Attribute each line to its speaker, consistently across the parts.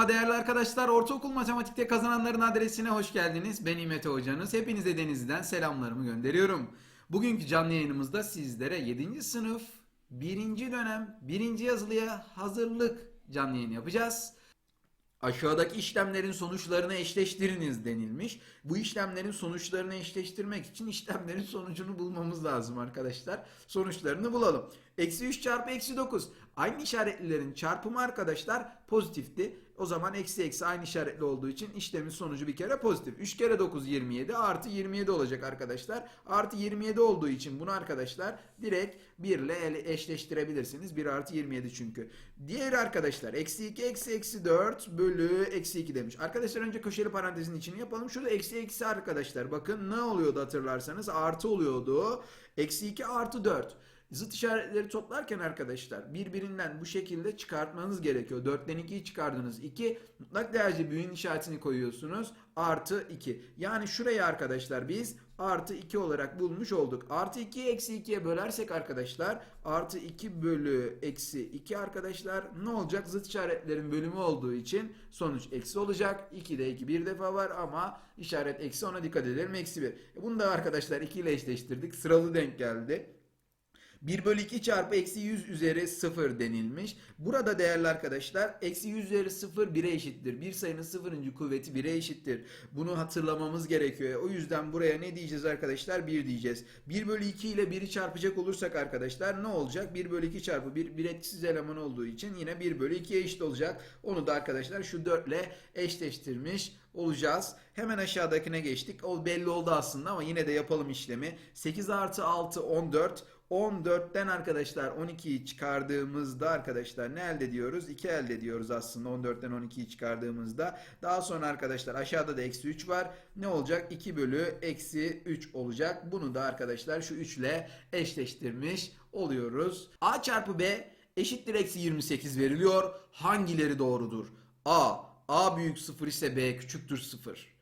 Speaker 1: Merhaba değerli arkadaşlar. Ortaokul matematikte kazananların adresine hoş geldiniz. Ben İmete hocanız. Hepinize Denizli'den selamlarımı gönderiyorum. Bugünkü canlı yayınımızda sizlere 7. sınıf 1. dönem 1. yazılıya hazırlık canlı yayını yapacağız. Aşağıdaki işlemlerin sonuçlarını eşleştiriniz denilmiş. Bu işlemlerin sonuçlarını eşleştirmek için işlemlerin sonucunu bulmamız lazım arkadaşlar. Sonuçlarını bulalım. Eksi 3 çarpı eksi 9. Aynı işaretlilerin çarpımı arkadaşlar pozitifti. O zaman eksi eksi aynı işaretli olduğu için işlemin sonucu bir kere pozitif. 3 kere 9 27 artı 27 olacak arkadaşlar. Artı 27 olduğu için bunu arkadaşlar direkt 1 ile eşleştirebilirsiniz. 1 artı 27 çünkü. Diğer arkadaşlar eksi 2 eksi eksi 4 bölü eksi 2 demiş. Arkadaşlar önce köşeli parantezin içini yapalım. Şurada eksi eksi arkadaşlar. Bakın ne oluyordu hatırlarsanız artı oluyordu. Eksi 2 artı 4. Zıt işaretleri toplarken arkadaşlar birbirinden bu şekilde çıkartmanız gerekiyor. 4'ten 2'yi çıkardınız. 2 mutlak değerci büyüğün işaretini koyuyorsunuz. Artı 2. Yani şuraya arkadaşlar biz artı 2 olarak bulmuş olduk. Artı 2'yi eksi 2'ye bölersek arkadaşlar artı 2 bölü eksi 2 arkadaşlar ne olacak? Zıt işaretlerin bölümü olduğu için sonuç eksi olacak. 2'de 2 bir defa var ama işaret eksi ona dikkat edelim. Eksi 1. Bunu da arkadaşlar 2 ile eşleştirdik. Sıralı denk geldi. 1 bölü 2 çarpı eksi 100 üzeri 0 denilmiş. Burada değerli arkadaşlar eksi 100 üzeri 0 1'e eşittir. Bir sayının sıfırıncı kuvveti 1'e eşittir. Bunu hatırlamamız gerekiyor. O yüzden buraya ne diyeceğiz arkadaşlar? 1 diyeceğiz. 1 bölü 2 ile 1'i çarpacak olursak arkadaşlar ne olacak? 1 bölü 2 çarpı 1 bir etkisiz eleman olduğu için yine 1 bölü 2'ye eşit olacak. Onu da arkadaşlar şu 4 ile eşleştirmiş olacağız. Hemen aşağıdakine geçtik. O belli oldu aslında ama yine de yapalım işlemi. 8 artı 6 14. 14'ten arkadaşlar 12'yi çıkardığımızda arkadaşlar ne elde ediyoruz? 2 elde ediyoruz aslında 14'ten 12'yi çıkardığımızda. Daha sonra arkadaşlar aşağıda da eksi 3 var. Ne olacak? 2 bölü eksi 3 olacak. Bunu da arkadaşlar şu 3 ile eşleştirmiş oluyoruz. A çarpı B eşittir eksi 28 veriliyor. Hangileri doğrudur? A. A büyük 0 ise B küçüktür 0.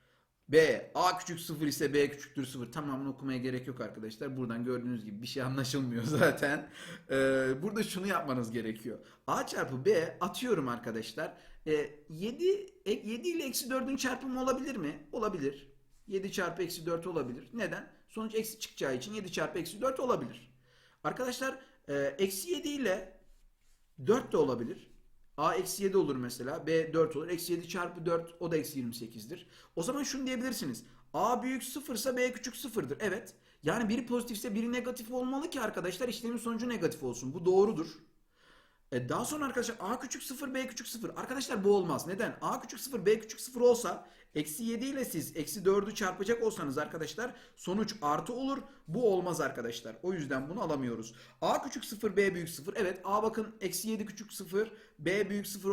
Speaker 1: B. A küçük 0 ise B küçüktür 0. Tamamını okumaya gerek yok arkadaşlar. Buradan gördüğünüz gibi bir şey anlaşılmıyor zaten. Ee, burada şunu yapmanız gerekiyor. A çarpı B atıyorum arkadaşlar. Ee, 7, 7 ile eksi 4'ün çarpımı olabilir mi? Olabilir. 7 çarpı eksi 4 olabilir. Neden? Sonuç eksi çıkacağı için 7 çarpı eksi 4 olabilir. Arkadaşlar e, eksi 7 ile 4 de olabilir. A eksi 7 olur mesela. B 4 olur. Eksi 7 çarpı 4 o da eksi 28'dir. O zaman şunu diyebilirsiniz. A büyük 0 ise B küçük 0'dır. Evet. Yani biri pozitifse biri negatif olmalı ki arkadaşlar işlemin sonucu negatif olsun. Bu doğrudur. E daha sonra arkadaşlar A küçük 0 B küçük 0. Arkadaşlar bu olmaz. Neden? A küçük 0 B küçük 0 olsa eksi 7 ile siz eksi 4'ü çarpacak olsanız arkadaşlar sonuç artı olur. Bu olmaz arkadaşlar. O yüzden bunu alamıyoruz. A küçük 0 B büyük 0. Evet A bakın eksi 7 küçük 0 B büyük 0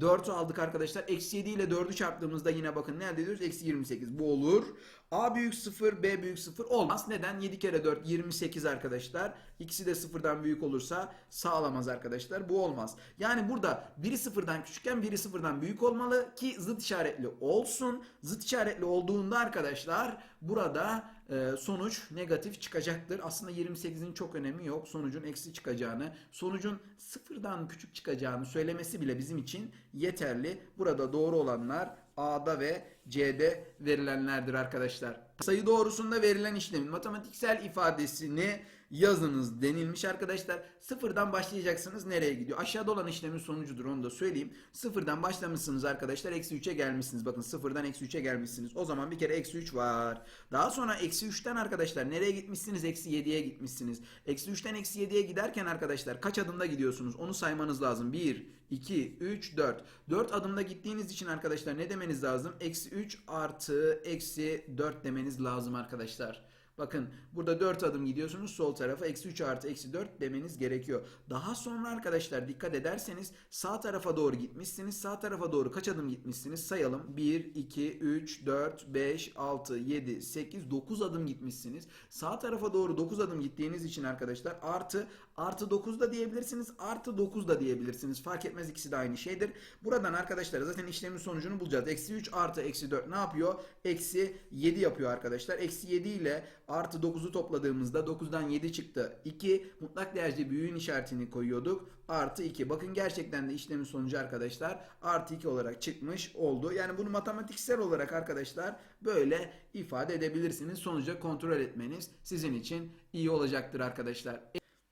Speaker 1: 4'ü aldık arkadaşlar. Eksi 7 ile 4'ü çarptığımızda yine bakın ne elde ediyoruz? Eksi 28. Bu olur. A büyük 0, B büyük 0 olmaz. Neden? 7 kere 4 28 arkadaşlar. İkisi de sıfırdan büyük olursa sağlamaz arkadaşlar. Bu olmaz. Yani burada biri sıfırdan küçükken biri sıfırdan büyük olmalı ki zıt işaretli olsun. Zıt işaretli olduğunda arkadaşlar burada sonuç negatif çıkacaktır. Aslında 28'in çok önemi yok. Sonucun eksi çıkacağını, sonucun sıfırdan küçük çıkacağını söylemesi bile bizim için yeterli. Burada doğru olanlar A'da ve C'de verilenlerdir arkadaşlar. Sayı doğrusunda verilen işlemin matematiksel ifadesini yazınız denilmiş arkadaşlar. Sıfırdan başlayacaksınız nereye gidiyor? Aşağıda olan işlemin sonucudur onu da söyleyeyim. Sıfırdan başlamışsınız arkadaşlar eksi 3'e gelmişsiniz. Bakın sıfırdan eksi 3'e gelmişsiniz. O zaman bir kere eksi 3 var. Daha sonra eksi 3'ten arkadaşlar nereye gitmişsiniz? Eksi 7'ye gitmişsiniz. Eksi 3'ten eksi 7'ye giderken arkadaşlar kaç adımda gidiyorsunuz? Onu saymanız lazım. 1, 2, 3, 4. 4 adımda gittiğiniz için arkadaşlar ne demeniz lazım? Eksi 3 artı eksi 4 demeniz lazım arkadaşlar. Bakın burada 4 adım gidiyorsunuz sol tarafa eksi 3 artı eksi 4 demeniz gerekiyor. Daha sonra arkadaşlar dikkat ederseniz sağ tarafa doğru gitmişsiniz. Sağ tarafa doğru kaç adım gitmişsiniz sayalım. 1, 2, 3, 4, 5, 6, 7, 8, 9 adım gitmişsiniz. Sağ tarafa doğru 9 adım gittiğiniz için arkadaşlar artı Artı 9 da diyebilirsiniz. Artı 9 da diyebilirsiniz. Fark etmez ikisi de aynı şeydir. Buradan arkadaşlar zaten işlemin sonucunu bulacağız. Eksi 3 artı eksi 4 ne yapıyor? Eksi 7 yapıyor arkadaşlar. Eksi 7 ile artı 9'u topladığımızda 9'dan 7 çıktı. 2 mutlak değerci büyüğün işaretini koyuyorduk. Artı 2. Bakın gerçekten de işlemin sonucu arkadaşlar artı 2 olarak çıkmış oldu. Yani bunu matematiksel olarak arkadaşlar böyle ifade edebilirsiniz. Sonuca kontrol etmeniz sizin için iyi olacaktır arkadaşlar.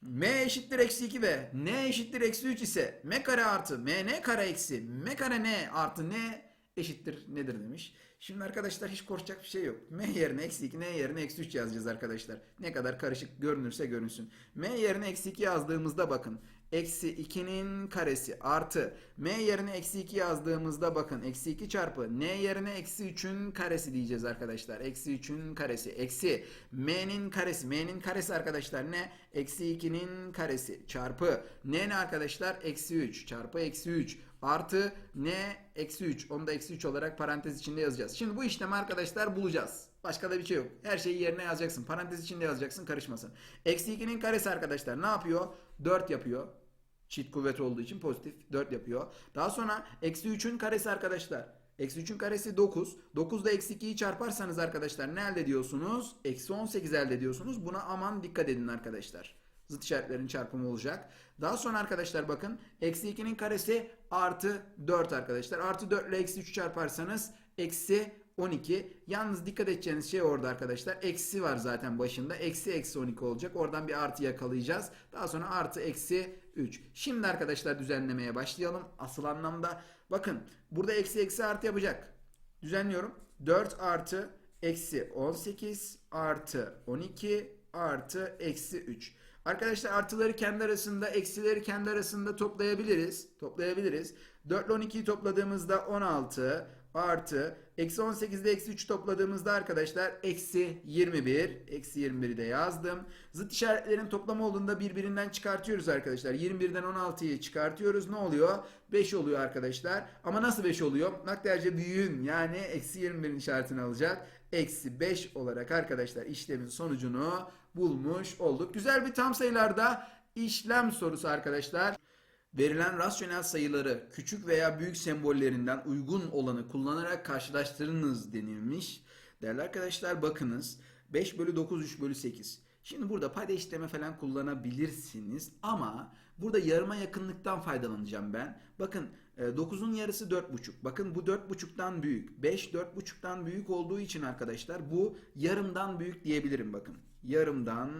Speaker 1: M eşittir eksi 2 ve N eşittir eksi 3 ise M kare artı M N kare eksi M kare N artı N eşittir nedir demiş. Şimdi arkadaşlar hiç korkacak bir şey yok. M yerine eksi 2, N yerine eksi 3 yazacağız arkadaşlar. Ne kadar karışık görünürse görünsün. M yerine eksi 2 yazdığımızda bakın. Eksi 2'nin karesi artı M yerine eksi 2 yazdığımızda bakın. Eksi 2 çarpı N yerine eksi 3'ün karesi diyeceğiz arkadaşlar. Eksi 3'ün karesi. Eksi M'nin karesi. M'nin karesi arkadaşlar ne? Eksi 2'nin karesi çarpı N ne arkadaşlar? Eksi 3 çarpı eksi 3 artı N eksi 3. Onu da eksi 3 olarak parantez içinde yazacağız. Şimdi bu işlemi arkadaşlar bulacağız. Başka da bir şey yok. Her şeyi yerine yazacaksın. Parantez içinde yazacaksın karışmasın. Eksi 2'nin karesi arkadaşlar ne yapıyor? 4 yapıyor. Çift kuvvet olduğu için pozitif 4 yapıyor. Daha sonra eksi 3'ün karesi arkadaşlar. Eksi 3'ün karesi 9. 9'da eksi 2'yi çarparsanız arkadaşlar ne elde ediyorsunuz? Eksi 18 elde ediyorsunuz. Buna aman dikkat edin arkadaşlar. Zıt işaretlerin çarpımı olacak. Daha sonra arkadaşlar bakın. Eksi 2'nin karesi artı 4 arkadaşlar. Artı 4 ile eksi 3 çarparsanız eksi 12. Yalnız dikkat edeceğiniz şey orada arkadaşlar. Eksi var zaten başında. Eksi eksi 12 olacak. Oradan bir artı yakalayacağız. Daha sonra artı eksi 3. Şimdi arkadaşlar düzenlemeye başlayalım. Asıl anlamda bakın burada eksi eksi artı yapacak. Düzenliyorum. 4 artı eksi 18 artı 12 artı eksi 3. Arkadaşlar artıları kendi arasında, eksileri kendi arasında toplayabiliriz. Toplayabiliriz. 4 ile 12'yi topladığımızda 16 artı eksi 18 ile eksi 3 topladığımızda arkadaşlar eksi 21. Eksi 21'i de yazdım. Zıt işaretlerin toplamı olduğunda birbirinden çıkartıyoruz arkadaşlar. 21'den 16'yı çıkartıyoruz. Ne oluyor? 5 oluyor arkadaşlar. Ama nasıl 5 oluyor? Nakderce büyüğün yani eksi 21'in işaretini alacak. Eksi 5 olarak arkadaşlar işlemin sonucunu bulmuş olduk. Güzel bir tam sayılarda işlem sorusu arkadaşlar. Verilen rasyonel sayıları küçük veya büyük sembollerinden uygun olanı kullanarak karşılaştırınız denilmiş. Değerli arkadaşlar bakınız 5 bölü 9 3 bölü 8. Şimdi burada payda işleme falan kullanabilirsiniz ama burada yarıma yakınlıktan faydalanacağım ben. Bakın 9'un yarısı 4,5. Bakın bu 4,5'tan büyük. 5 4,5'tan büyük olduğu için arkadaşlar bu yarımdan büyük diyebilirim bakın. Yarımdan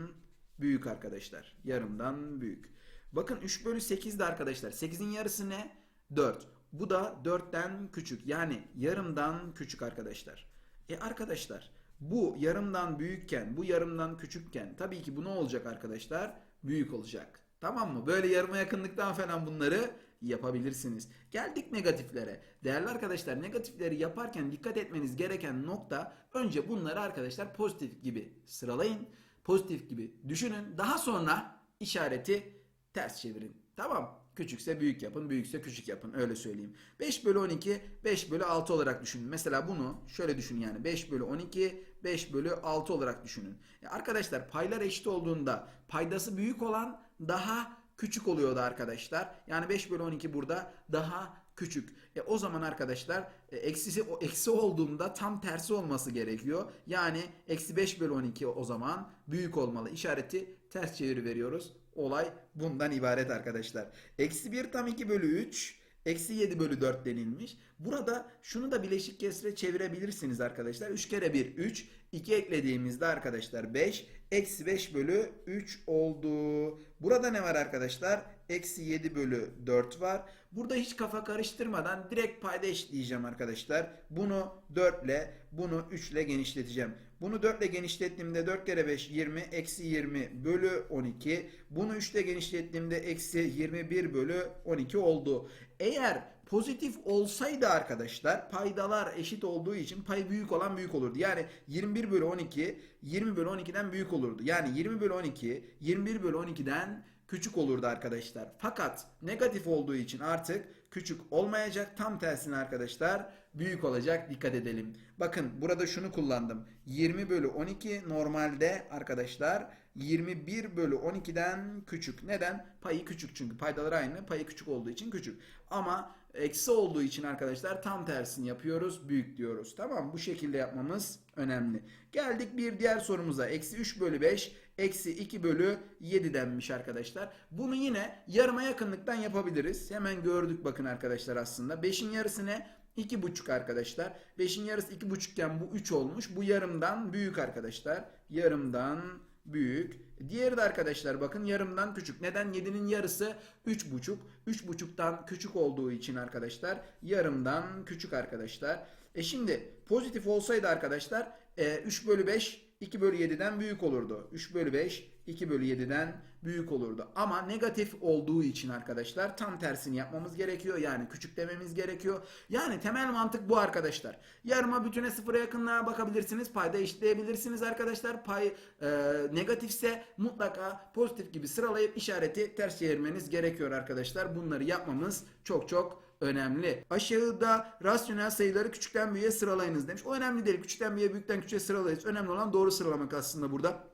Speaker 1: büyük arkadaşlar. Yarımdan büyük. Bakın 3 bölü 8 de arkadaşlar. 8'in yarısı ne? 4. Bu da 4'ten küçük. Yani yarımdan küçük arkadaşlar. E arkadaşlar bu yarımdan büyükken, bu yarımdan küçükken tabii ki bu ne olacak arkadaşlar? Büyük olacak. Tamam mı? Böyle yarıma yakınlıktan falan bunları yapabilirsiniz. Geldik negatiflere. Değerli arkadaşlar negatifleri yaparken dikkat etmeniz gereken nokta önce bunları arkadaşlar pozitif gibi sıralayın. Pozitif gibi düşünün. Daha sonra işareti ters çevirin. Tamam. Küçükse büyük yapın, büyükse küçük yapın. Öyle söyleyeyim. 5 bölü 12, 5 bölü 6 olarak düşünün. Mesela bunu şöyle düşünün yani. 5 bölü 12, 5 bölü 6 olarak düşünün. Ya arkadaşlar paylar eşit olduğunda paydası büyük olan daha küçük oluyordu arkadaşlar. Yani 5 bölü 12 burada daha küçük. E o zaman arkadaşlar e, eksisi o eksi olduğunda tam tersi olması gerekiyor. Yani eksi 5 bölü 12 o zaman büyük olmalı. İşareti ters çeviri veriyoruz. Olay bundan ibaret arkadaşlar. Eksi 1 tam 2 bölü 3. Eksi 7 bölü 4 denilmiş. Burada şunu da bileşik kesre çevirebilirsiniz arkadaşlar. 3 kere 1 3. 2 eklediğimizde arkadaşlar 5. Eksi 5 bölü 3 oldu. Burada ne var arkadaşlar? Eksi 7 bölü 4 var. Burada hiç kafa karıştırmadan direkt payda eşitleyeceğim arkadaşlar. Bunu 4 ile bunu 3 ile genişleteceğim. Bunu 4 ile genişlettiğimde 4 kere 5 20 eksi 20 bölü 12. Bunu 3 ile genişlettiğimde eksi 21 bölü 12 oldu. Eğer pozitif olsaydı arkadaşlar paydalar eşit olduğu için pay büyük olan büyük olurdu. Yani 21 bölü 12 20 bölü 12'den büyük olurdu. Yani 20 bölü 12 21 bölü 12'den küçük olurdu arkadaşlar. Fakat negatif olduğu için artık küçük olmayacak. Tam tersine arkadaşlar büyük olacak. Dikkat edelim. Bakın burada şunu kullandım. 20 bölü 12 normalde arkadaşlar 21 bölü 12'den küçük. Neden? Payı küçük çünkü paydaları aynı. Payı küçük olduğu için küçük. Ama eksi olduğu için arkadaşlar tam tersini yapıyoruz. Büyük diyoruz. Tamam Bu şekilde yapmamız önemli. Geldik bir diğer sorumuza. Eksi 3 bölü 5 eksi 2 bölü 7 denmiş arkadaşlar. Bunu yine yarıma yakınlıktan yapabiliriz. Hemen gördük bakın arkadaşlar aslında. 5'in yarısı ne? 2,5 arkadaşlar. 5'in yarısı 2,5 iken bu 3 olmuş. Bu yarımdan büyük arkadaşlar. Yarımdan büyük. Diğeri de arkadaşlar bakın yarımdan küçük. Neden? 7'nin yarısı 3,5. 3,5'tan küçük olduğu için arkadaşlar yarımdan küçük arkadaşlar. E şimdi pozitif olsaydı arkadaşlar e, 3 bölü 5 2 bölü 7'den büyük olurdu. 3 bölü 5 2 bölü 7'den büyük olurdu. Ama negatif olduğu için arkadaşlar tam tersini yapmamız gerekiyor. Yani küçük dememiz gerekiyor. Yani temel mantık bu arkadaşlar. Yarıma bütüne sıfıra yakınlığa bakabilirsiniz. Payda eşitleyebilirsiniz arkadaşlar. Pay e, negatifse mutlaka pozitif gibi sıralayıp işareti ters çevirmeniz gerekiyor arkadaşlar. Bunları yapmamız çok çok önemli. Aşağıda rasyonel sayıları küçükten büyüğe sıralayınız demiş. O önemli değil. Küçükten büyüğe, büyükten küçüğe sıralayız. Önemli olan doğru sıralamak aslında burada.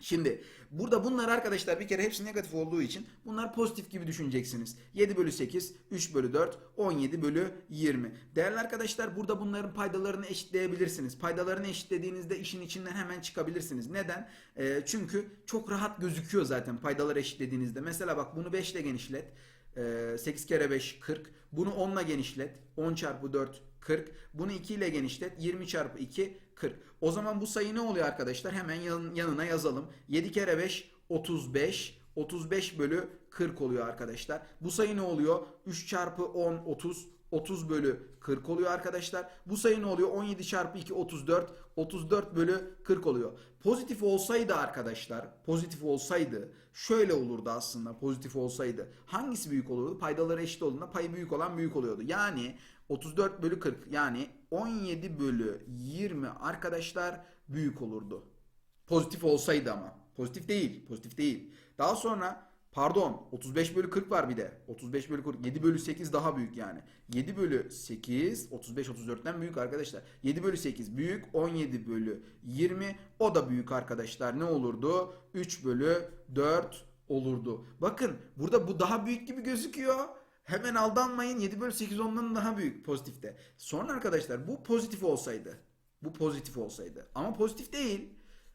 Speaker 1: Şimdi burada bunlar arkadaşlar bir kere hepsi negatif olduğu için bunlar pozitif gibi düşüneceksiniz. 7 bölü 8, 3 bölü 4, 17 bölü 20. Değerli arkadaşlar burada bunların paydalarını eşitleyebilirsiniz. Paydalarını eşitlediğinizde işin içinden hemen çıkabilirsiniz. Neden? Ee, çünkü çok rahat gözüküyor zaten paydaları eşitlediğinizde. Mesela bak bunu 5 ile genişlet. Ee, 8 kere 5 40. Bunu 10 ile genişlet. 10 çarpı 4 40. Bunu 2 ile genişlet. 20 çarpı 2 40. O zaman bu sayı ne oluyor arkadaşlar? Hemen yan- yanına yazalım. 7 kere 5 35. 35 bölü 40 oluyor arkadaşlar. Bu sayı ne oluyor? 3 çarpı 10 30. 30 bölü 40 oluyor arkadaşlar. Bu sayı ne oluyor? 17 çarpı 2 34. 34 bölü 40 oluyor. Pozitif olsaydı arkadaşlar, pozitif olsaydı şöyle olurdu aslında pozitif olsaydı. Hangisi büyük olurdu? Paydaları eşit olduğunda payı büyük olan büyük oluyordu. Yani 34 bölü 40 yani 17 bölü 20 arkadaşlar büyük olurdu. Pozitif olsaydı ama. Pozitif değil. Pozitif değil. Daha sonra pardon 35 bölü 40 var bir de. 35 bölü 40. 7 bölü 8 daha büyük yani. 7 bölü 8 35 34'ten büyük arkadaşlar. 7 bölü 8 büyük. 17 bölü 20 o da büyük arkadaşlar. Ne olurdu? 3 bölü 4 olurdu. Bakın burada bu daha büyük gibi gözüküyor. Hemen aldanmayın. 7 bölü 8 ondan daha büyük pozitifte. Sonra arkadaşlar bu pozitif olsaydı. Bu pozitif olsaydı. Ama pozitif değil.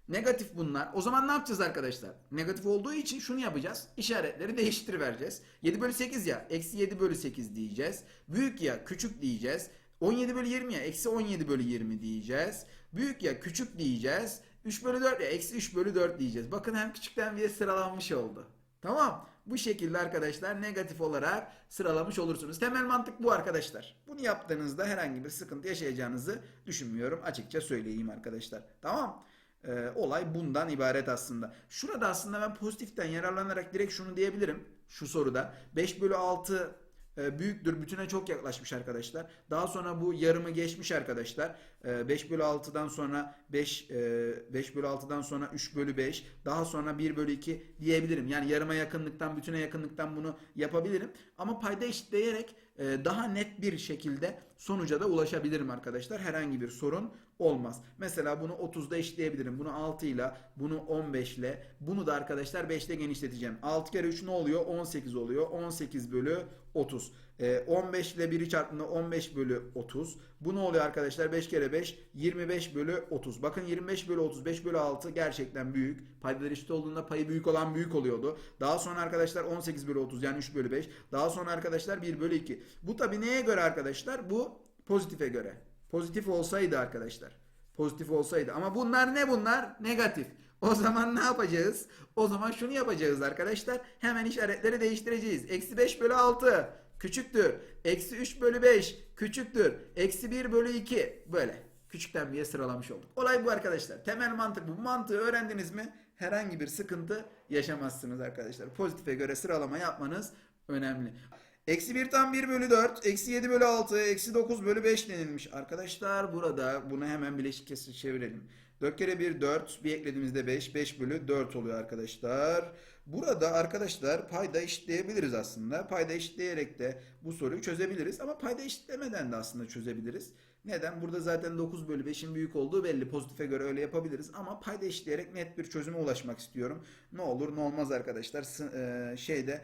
Speaker 1: Negatif bunlar. O zaman ne yapacağız arkadaşlar? Negatif olduğu için şunu yapacağız. İşaretleri değiştirivereceğiz. 7 bölü 8 ya. Eksi 7 bölü 8 diyeceğiz. Büyük ya küçük diyeceğiz. 17 bölü 20 ya. Eksi 17 bölü 20 diyeceğiz. Büyük ya küçük diyeceğiz. 3 bölü 4 ya. Eksi 3 bölü 4 diyeceğiz. Bakın hem küçükten bir sıralanmış oldu. Tamam. Bu şekilde arkadaşlar negatif olarak sıralamış olursunuz. Temel mantık bu arkadaşlar. Bunu yaptığınızda herhangi bir sıkıntı yaşayacağınızı düşünmüyorum. Açıkça söyleyeyim arkadaşlar. Tamam. Ee, olay bundan ibaret aslında. Şurada aslında ben pozitiften yararlanarak direkt şunu diyebilirim. Şu soruda 5 bölü 6 e, büyüktür. Bütüne çok yaklaşmış arkadaşlar. Daha sonra bu yarımı geçmiş arkadaşlar. E, 5 bölü 6'dan sonra 5 e, 5 bölü 6'dan sonra 3 bölü 5 daha sonra 1 bölü 2 diyebilirim. Yani yarıma yakınlıktan bütüne yakınlıktan bunu yapabilirim. Ama payda eşitleyerek e, daha net bir şekilde sonuca da ulaşabilirim arkadaşlar. Herhangi bir sorun olmaz. Mesela bunu 30'da eşitleyebilirim. Bunu 6 ile, bunu 15 ile, bunu da arkadaşlar 5 ile genişleteceğim. 6 kere 3 ne oluyor? 18 oluyor. 18 bölü 30. E, 15 ile 1'i çarptığında 15 bölü 30. Bu ne oluyor arkadaşlar? 5 kere 5 25 bölü 30. Bakın 25 bölü 30 5 bölü 6 gerçekten büyük. Paydalar eşit olduğunda payı büyük olan büyük oluyordu. Daha sonra arkadaşlar 18 bölü 30 yani 3 bölü 5. Daha sonra arkadaşlar 1 bölü 2. Bu tabi neye göre arkadaşlar? Bu pozitife göre. Pozitif olsaydı arkadaşlar. Pozitif olsaydı. Ama bunlar ne bunlar? Negatif. O zaman ne yapacağız? O zaman şunu yapacağız arkadaşlar. Hemen işaretleri değiştireceğiz. Eksi 5 bölü 6 küçüktür. Eksi 3 bölü 5 küçüktür. Eksi 1 bölü 2 böyle. Küçükten büyüğe sıralamış olduk. Olay bu arkadaşlar. Temel mantık bu. Mantığı öğrendiniz mi? Herhangi bir sıkıntı yaşamazsınız arkadaşlar. Pozitife göre sıralama yapmanız önemli. Eksi 1 tam 1 bölü 4, eksi 7 bölü 6, eksi 9 bölü 5 denilmiş. Arkadaşlar burada bunu hemen bileşik kesir çevirelim. 4 kere 1 4, bir eklediğimizde 5, 5 bölü 4 oluyor arkadaşlar. Burada arkadaşlar payda eşitleyebiliriz aslında. Payda eşitleyerek de bu soruyu çözebiliriz. Ama payda eşitlemeden de aslında çözebiliriz. Neden? Burada zaten 9 bölü 5'in büyük olduğu belli. Pozitife göre öyle yapabiliriz. Ama payda eşitleyerek net bir çözüme ulaşmak istiyorum. Ne olur ne olmaz arkadaşlar. Şeyde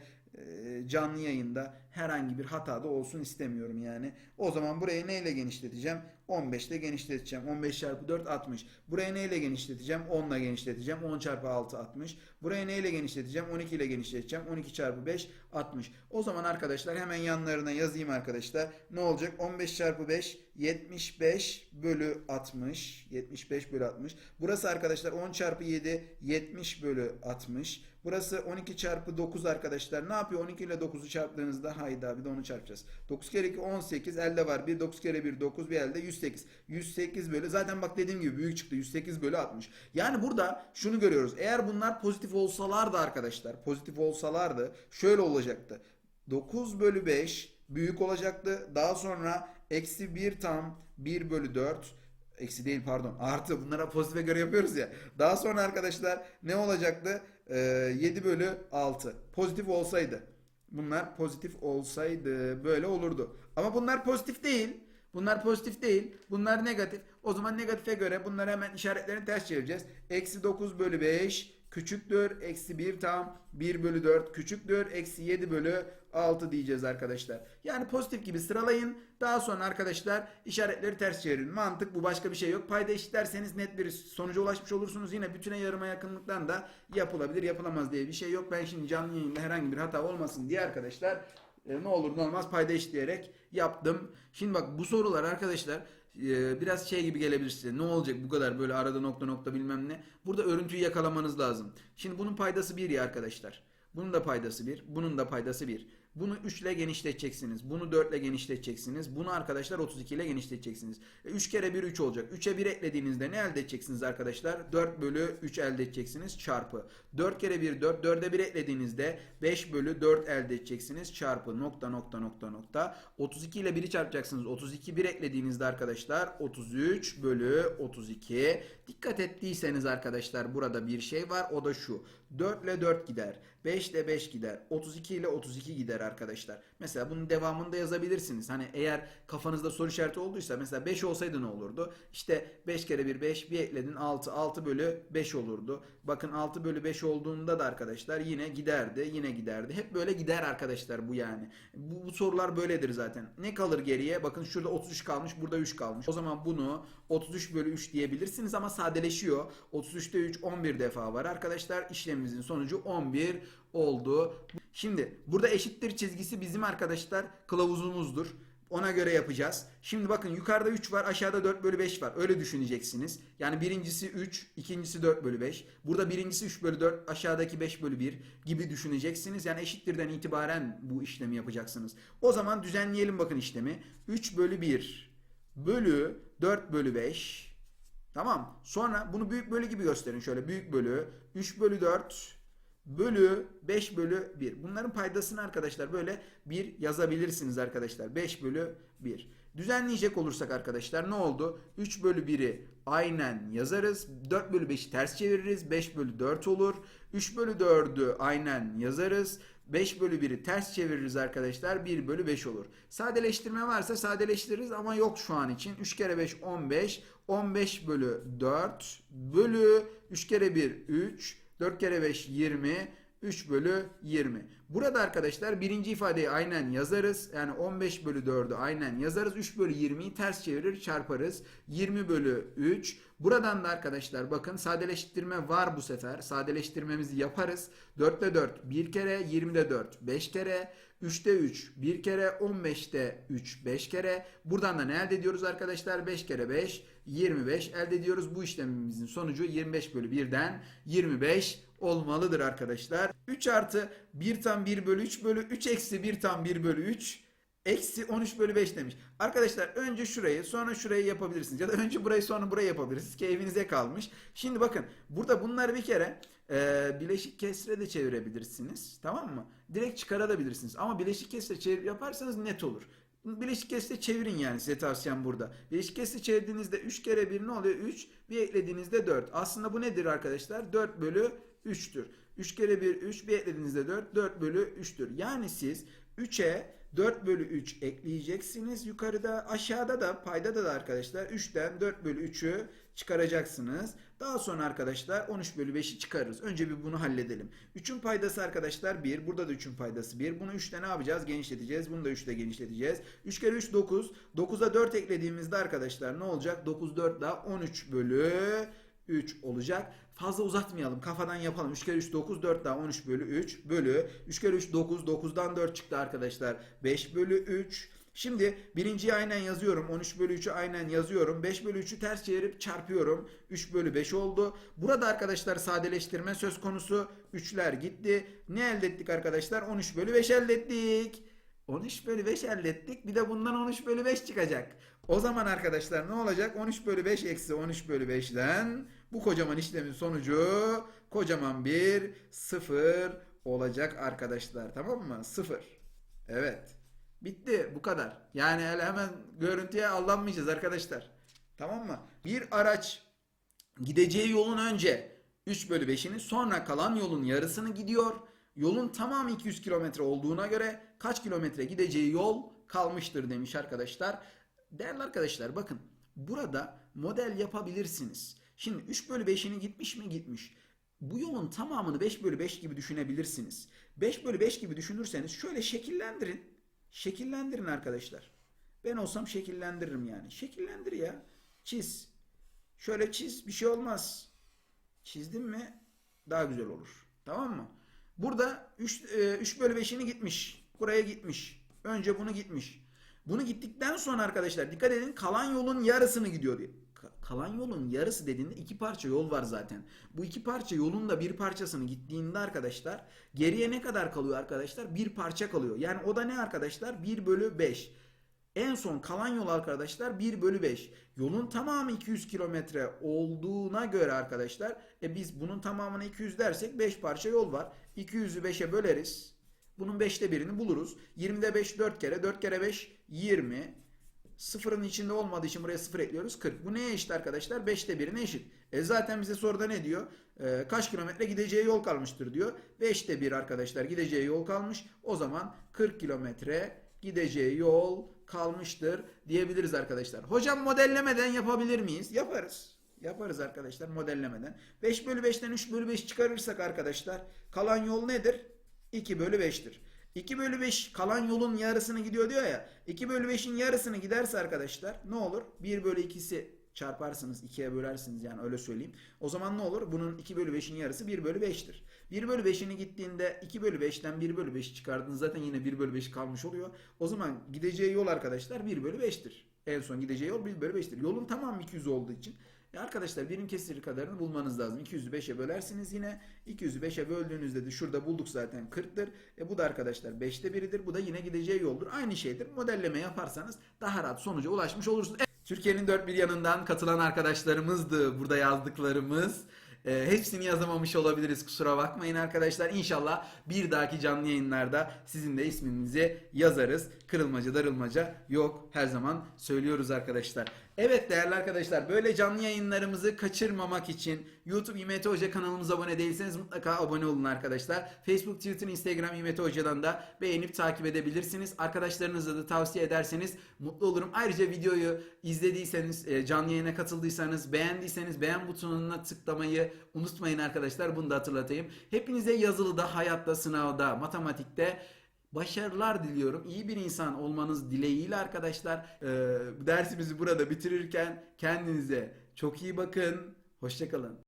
Speaker 1: canlı yayında herhangi bir hata da olsun istemiyorum yani. O zaman burayı neyle genişleteceğim? 15 ile genişleteceğim. 15 çarpı 4 60. Burayı neyle genişleteceğim? 10 ile genişleteceğim. 10 çarpı 6 60. Burayı neyle genişleteceğim? 12 ile genişleteceğim. 12 çarpı 5 60. O zaman arkadaşlar hemen yanlarına yazayım arkadaşlar. Ne olacak? 15 çarpı 5 75 bölü 60. 75 bölü 60. Burası arkadaşlar 10 çarpı 7 70 bölü 60. Burası 12 çarpı 9 arkadaşlar. Ne yapıyor? 12 ile 9'u çarptığınızda hayda bir de onu çarpacağız. 9 kere 2 18 elde var. 1 9 kere 1 9 bir elde 108. 108 bölü zaten bak dediğim gibi büyük çıktı. 108 bölü 60. Yani burada şunu görüyoruz. Eğer bunlar pozitif olsalardı arkadaşlar pozitif olsalardı şöyle olacaktı. 9 bölü 5 büyük olacaktı. Daha sonra eksi 1 tam 1 bölü 4 Eksi değil pardon. Artı. Bunlara pozitife göre yapıyoruz ya. Daha sonra arkadaşlar ne olacaktı? Ee, 7 bölü 6. Pozitif olsaydı. Bunlar pozitif olsaydı böyle olurdu. Ama bunlar pozitif değil. Bunlar pozitif değil. Bunlar negatif. O zaman negatife göre bunları hemen işaretlerini ters çevireceğiz. Eksi 9 bölü 5 küçüktür. Eksi 1 tam 1 bölü 4 küçüktür. Eksi 7 bölü 6 diyeceğiz arkadaşlar. Yani pozitif gibi sıralayın. Daha sonra arkadaşlar işaretleri ters çevirin. Mantık bu başka bir şey yok. Payda eşitlerseniz net bir sonuca ulaşmış olursunuz. Yine bütüne yarıma yakınlıktan da yapılabilir yapılamaz diye bir şey yok. Ben şimdi canlı yayında herhangi bir hata olmasın diye arkadaşlar e, ne olur ne olmaz payda eşitleyerek yaptım. Şimdi bak bu sorular arkadaşlar e, biraz şey gibi gelebilir size. Ne olacak bu kadar böyle arada nokta nokta bilmem ne. Burada örüntüyü yakalamanız lazım. Şimdi bunun paydası 1 ya arkadaşlar. Bunun da paydası 1. Bunun da paydası 1. Bunu 3 ile genişleteceksiniz. Bunu 4 ile genişleteceksiniz. Bunu arkadaşlar 32 ile genişleteceksiniz. 3 kere 1 3 olacak. 3'e 1 eklediğinizde ne elde edeceksiniz arkadaşlar? 4 bölü 3 elde edeceksiniz çarpı. 4 kere 1 4. 4'e 1 eklediğinizde 5 bölü 4 elde edeceksiniz çarpı nokta nokta nokta nokta. 32 ile 1'i çarpacaksınız. 32 1 eklediğinizde arkadaşlar 33 bölü 32. Dikkat ettiyseniz arkadaşlar burada bir şey var. O da şu. 4 ile 4 gider. 5 ile 5 gider. 32 ile 32 gider arkadaşlar. Mesela bunun devamını da yazabilirsiniz. Hani eğer kafanızda soru işareti olduysa mesela 5 olsaydı ne olurdu? İşte 5 kere 1 5 bir ekledin 6 6 bölü 5 olurdu. Bakın 6 bölü 5 olduğunda da arkadaşlar yine giderdi yine giderdi. Hep böyle gider arkadaşlar bu yani. Bu, bu sorular böyledir zaten. Ne kalır geriye? Bakın şurada 33 kalmış burada 3 kalmış. O zaman bunu 33 bölü 3 diyebilirsiniz ama sadeleşiyor. 33'te 3 11 defa var arkadaşlar. İşlemimizin sonucu 11 oldu. Şimdi burada eşittir çizgisi bizim arkadaşlar kılavuzumuzdur. Ona göre yapacağız. Şimdi bakın yukarıda 3 var aşağıda 4 bölü 5 var. Öyle düşüneceksiniz. Yani birincisi 3 ikincisi 4 bölü 5. Burada birincisi 3 bölü 4 aşağıdaki 5 bölü 1 gibi düşüneceksiniz. Yani eşittirden itibaren bu işlemi yapacaksınız. O zaman düzenleyelim bakın işlemi. 3 bölü 1 bölü 4 bölü 5 Tamam. Sonra bunu büyük bölü gibi gösterin. Şöyle büyük bölü 3 bölü 4 bölü 5 bölü 1. Bunların paydasını arkadaşlar böyle 1 yazabilirsiniz arkadaşlar. 5 bölü 1. Düzenleyecek olursak arkadaşlar ne oldu? 3 bölü 1'i aynen yazarız. 4 bölü 5'i ters çeviririz. 5 bölü 4 olur. 3 bölü 4'ü aynen yazarız. 5 bölü 1'i ters çeviririz arkadaşlar. 1 bölü 5 olur. Sadeleştirme varsa sadeleştiririz ama yok şu an için. 3 kere 5 15. 15 bölü 4 bölü 3 kere 1 3. 4 kere 5 20. 3 bölü 20. Burada arkadaşlar birinci ifadeyi aynen yazarız. Yani 15 bölü 4'ü aynen yazarız. 3 bölü 20'yi ters çevirir çarparız. 20 bölü 3. Buradan da arkadaşlar bakın sadeleştirme var bu sefer. Sadeleştirmemizi yaparız. 4'te 4 bir kere. 20'de 4 5 kere. 3'te 3 bir kere. 15'te 3 5 kere. Buradan da ne elde ediyoruz arkadaşlar? 5 kere 5 25 elde ediyoruz. Bu işlemimizin sonucu 25 bölü 1'den 25 olmalıdır arkadaşlar. 3 artı 1 tam 1 bölü 3 bölü 3 eksi 1 tam 1 bölü 3 Eksi 13 bölü 5 demiş. Arkadaşlar önce şurayı sonra şurayı yapabilirsiniz. Ya da önce burayı sonra burayı yapabilirsiniz. Keyfinize kalmış. Şimdi bakın burada bunları bir kere e, bileşik kesre de çevirebilirsiniz. Tamam mı? Direkt çıkarabilirsiniz. Ama bileşik kesre çevir yaparsanız net olur. Bileşik kesre çevirin yani size tavsiyem burada. Bileşik kesre çevirdiğinizde 3 kere 1 ne oluyor? 3. Bir eklediğinizde 4. Aslında bu nedir arkadaşlar? 4 bölü 3'tür. 3 kere 1 3 bir eklediğinizde 4 4 bölü 3'tür. Yani siz 3'e 4 bölü 3 ekleyeceksiniz yukarıda aşağıda da payda da, da arkadaşlar 3'ten 4 bölü 3'ü çıkaracaksınız. Daha sonra arkadaşlar 13 bölü 5'i çıkarırız. Önce bir bunu halledelim. 3'ün paydası arkadaşlar 1. Burada da 3'ün paydası 1. Bunu 3'te ne yapacağız? Genişleteceğiz. Bunu da 3'te genişleteceğiz. 3 kere 3 9. 9'a 4 eklediğimizde arkadaşlar ne olacak? 9 4 daha 13 bölü 3 olacak. Fazla uzatmayalım. Kafadan yapalım. 3 kere 3 9 4 daha 13 bölü 3 bölü 3 kere 3 9 9'dan 4 çıktı arkadaşlar. 5 bölü 3 Şimdi birinciyi aynen yazıyorum. 13 bölü 3'ü aynen yazıyorum. 5 bölü 3'ü ters çevirip çarpıyorum. 3 bölü 5 oldu. Burada arkadaşlar sadeleştirme söz konusu. 3'ler gitti. Ne elde ettik arkadaşlar? 13 bölü 5 elde ettik. 13 bölü 5 elde ettik. Bir de bundan 13 bölü 5 çıkacak. O zaman arkadaşlar ne olacak? 13 bölü 5 eksi 13 bölü 5'den bu kocaman işlemin sonucu kocaman bir sıfır olacak arkadaşlar. Tamam mı? Sıfır. Evet. Bitti. Bu kadar. Yani hele hemen görüntüye aldanmayacağız arkadaşlar. Tamam mı? Bir araç gideceği yolun önce 3 bölü 5'ini sonra kalan yolun yarısını gidiyor. Yolun tamamı 200 kilometre olduğuna göre kaç kilometre gideceği yol kalmıştır demiş arkadaşlar. Değerli arkadaşlar bakın burada model yapabilirsiniz. Şimdi 3 bölü 5'ini gitmiş mi gitmiş. Bu yolun tamamını 5 bölü 5 gibi düşünebilirsiniz. 5 bölü 5 gibi düşünürseniz şöyle şekillendirin. Şekillendirin arkadaşlar. Ben olsam şekillendiririm yani. Şekillendir ya. Çiz. Şöyle çiz bir şey olmaz. Çizdim mi daha güzel olur. Tamam mı? Burada 3, 3 bölü 5'ini gitmiş. Buraya gitmiş. Önce bunu gitmiş. Bunu gittikten sonra arkadaşlar dikkat edin kalan yolun yarısını gidiyor diye. Ka- Kalan yolun yarısı dediğinde iki parça yol var zaten. Bu iki parça yolun da bir parçasını gittiğinde arkadaşlar geriye ne kadar kalıyor arkadaşlar? Bir parça kalıyor. Yani o da ne arkadaşlar? 1 bölü 5. En son kalan yol arkadaşlar 1 bölü 5. Yolun tamamı 200 kilometre olduğuna göre arkadaşlar e biz bunun tamamını 200 dersek 5 parça yol var. 200'ü 5'e böleriz. Bunun 5'te birini buluruz. 20'de 5 4 kere 4 kere 5 20. Sıfırın içinde olmadığı için buraya sıfır ekliyoruz 40. Bu neye eşit arkadaşlar? 5'te birine eşit. E zaten bize soruda ne diyor? E, kaç kilometre gideceği yol kalmıştır diyor. 5'te 1 arkadaşlar gideceği yol kalmış. O zaman 40 kilometre gideceği yol kalmıştır diyebiliriz arkadaşlar. Hocam modellemeden yapabilir miyiz? Yaparız. Yaparız arkadaşlar modellemeden. 5 bölü 5'ten 3 bölü 5 çıkarırsak arkadaşlar kalan yol nedir? 2 bölü 5'tir. 2 bölü 5 kalan yolun yarısını gidiyor diyor ya. 2 bölü 5'in yarısını giderse arkadaşlar ne olur? 1 bölü 2'si çarparsınız 2'ye bölersiniz yani öyle söyleyeyim. O zaman ne olur? Bunun 2 bölü 5'in yarısı 1 bölü 5'tir. 1 bölü 5'ini gittiğinde 2 bölü 5'ten 1 bölü 5'i çıkardığınız zaten yine 1 bölü 5 kalmış oluyor. O zaman gideceği yol arkadaşlar 1 bölü 5'tir. En son gideceği yol 1 bölü 5'tir. Yolun tamamı 200 olduğu için e arkadaşlar birim kesiri kadarını bulmanız lazım. 200'ü 5'e bölersiniz yine. 200'ü 5'e böldüğünüzde de şurada bulduk zaten 40'tır. E bu da arkadaşlar 5'te biridir. Bu da yine gideceği yoldur. Aynı şeydir. Modelleme yaparsanız daha rahat sonuca ulaşmış olursunuz. Evet, Türkiye'nin dört bir yanından katılan arkadaşlarımızdı burada yazdıklarımız. E, hepsini yazamamış olabiliriz kusura bakmayın arkadaşlar. İnşallah bir dahaki canlı yayınlarda sizin de isminizi yazarız. Kırılmaca darılmaca yok her zaman söylüyoruz arkadaşlar. Evet değerli arkadaşlar böyle canlı yayınlarımızı kaçırmamak için YouTube İMT Hoca kanalımıza abone değilseniz mutlaka abone olun arkadaşlar. Facebook, Twitter, Instagram İMT Hoca'dan da beğenip takip edebilirsiniz. Arkadaşlarınıza da tavsiye ederseniz mutlu olurum. Ayrıca videoyu izlediyseniz, e, canlı yayına katıldıysanız, beğendiyseniz beğen butonuna tıklamayı unutmayın arkadaşlar. Bunu da hatırlatayım. Hepinize yazılıda, hayatta, sınavda, matematikte başarılar diliyorum. İyi bir insan olmanız dileğiyle arkadaşlar. Ee, dersimizi burada bitirirken kendinize çok iyi bakın. Hoşçakalın.